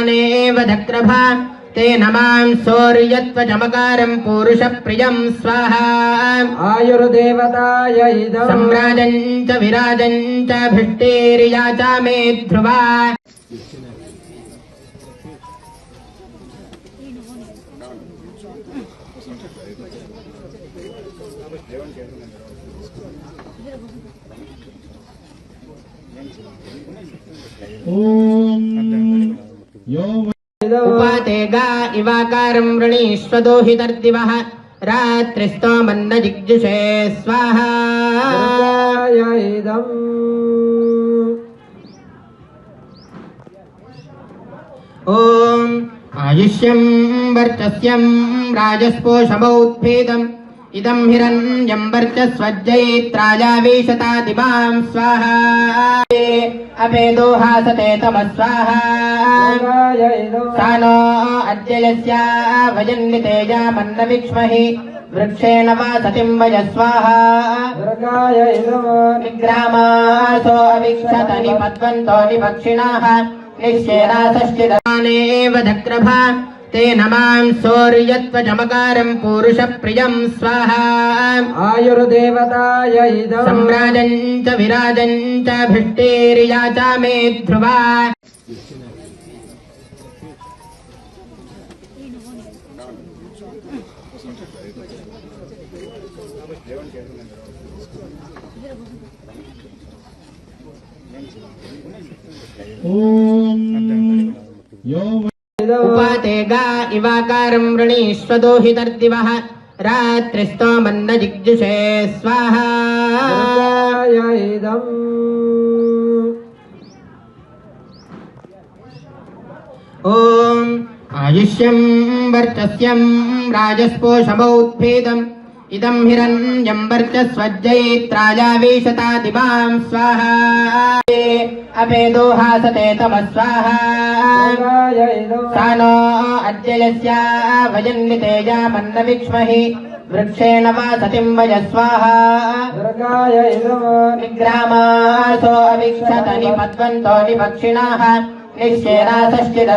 दानेव दक्रभा तेन माँ सौर्यत्वचमकारं पूरुषप्रियं स्वाहा। आयुर्देवताय इदम् सम्राजं च विराजं च भिष्टेर्या मे ध्रुवा। ॐ उपाते गा इवाकारं वृणीष्वदोहितर्दिवः। रात्रिस्तोमन्न जिग्जुषे स्वाहा। दुर्गाय इदम् ॐ आयुष्यं वर्चस्यं राजस्पोषमौत्फेदम् इदं हिरण्यं वर्चस्वज्जयित्रायावेशतादिमां स्वाहा। अपेदोहासते तमः स्वाहा दुर्गाय इदम् सा नो अद्य यस्या वयन्नितेजामन्न विक्ष्महि वृक्षेण वा सतिं वय स्वाहा दुर्गाय इदम् निग्रामासो अविक्षत निपद्वन्तो निपक्षिणाः निश्चेनासश्चिदानेव दक्रभा तेन मां सौर्यत्वचमकारं पूरुषप्रियं स्वाहा आयुर्देवताय इदम् सम्राजं च विराजं च भिष्टेर्या च मे ध्रुवा उपाते गा इवाकारं वृणीष्वदोहितर्दिवः। रात्रिस्तोमन्न जिग्जुषे स्वाहा दुर्गाय इदम् ॐ आयुष्यं वर्चस्यं राजस्पोषमौत्फेदम् इदं हिरण्यं वर्चस्वज्जयित्रायावेशतादिमां स्वाहा। अपेदोहासते तमः स्वाहा। दुर्गाय इदम् सा नो अद्य यस्या वयन्नितेजामन्न विक्ष्महि वृक्षेण वा सतिं वय स्वाहा। दुर्गाय इदम् निग्रामासो अविक्षत निपद्वन्तो निपक्षिणाः। निश्चेनासश्चिद